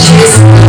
Jesus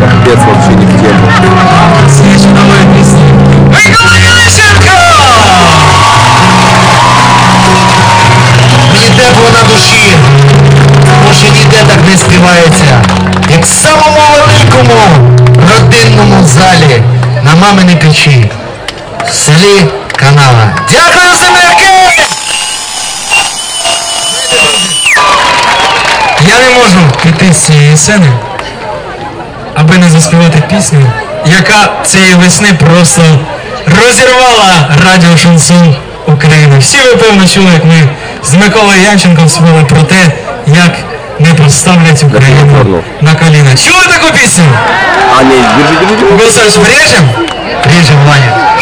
капец вообще не в тему. Мені тепло на душі, тому що ніде так не співається, як в самому великому родинному залі на маминій печі в селі Канава. Дякую, земляки! Я не можу піти з цієї сцени, аби не заспівати пісню, яка цієї весни просто розірвала радіо шансон України. Всі ви певно чули, як ми з Миколою Янченком співали про те, як не поставлять Україну на коліна. Чули таку пісню? А, не, держи, держи, держи. Гусар, брежем? Ваня.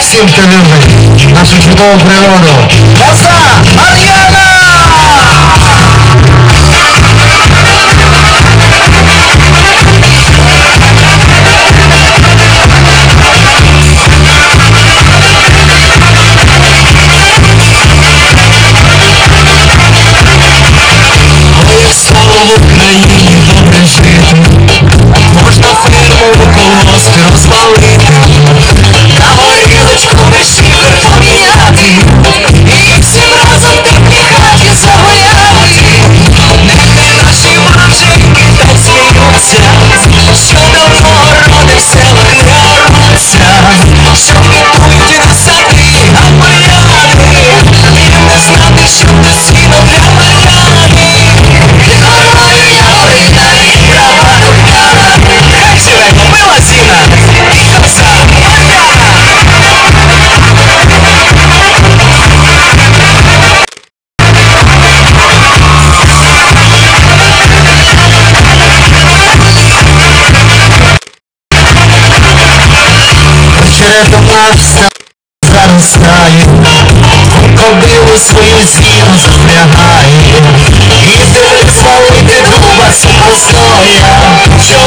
Всім, хто любить нашу чудову природу. Коса! Мар'яна! Ucrânia. lobster the sky Kobe was squeezing from the high Even if I'm over superstar, yeah Show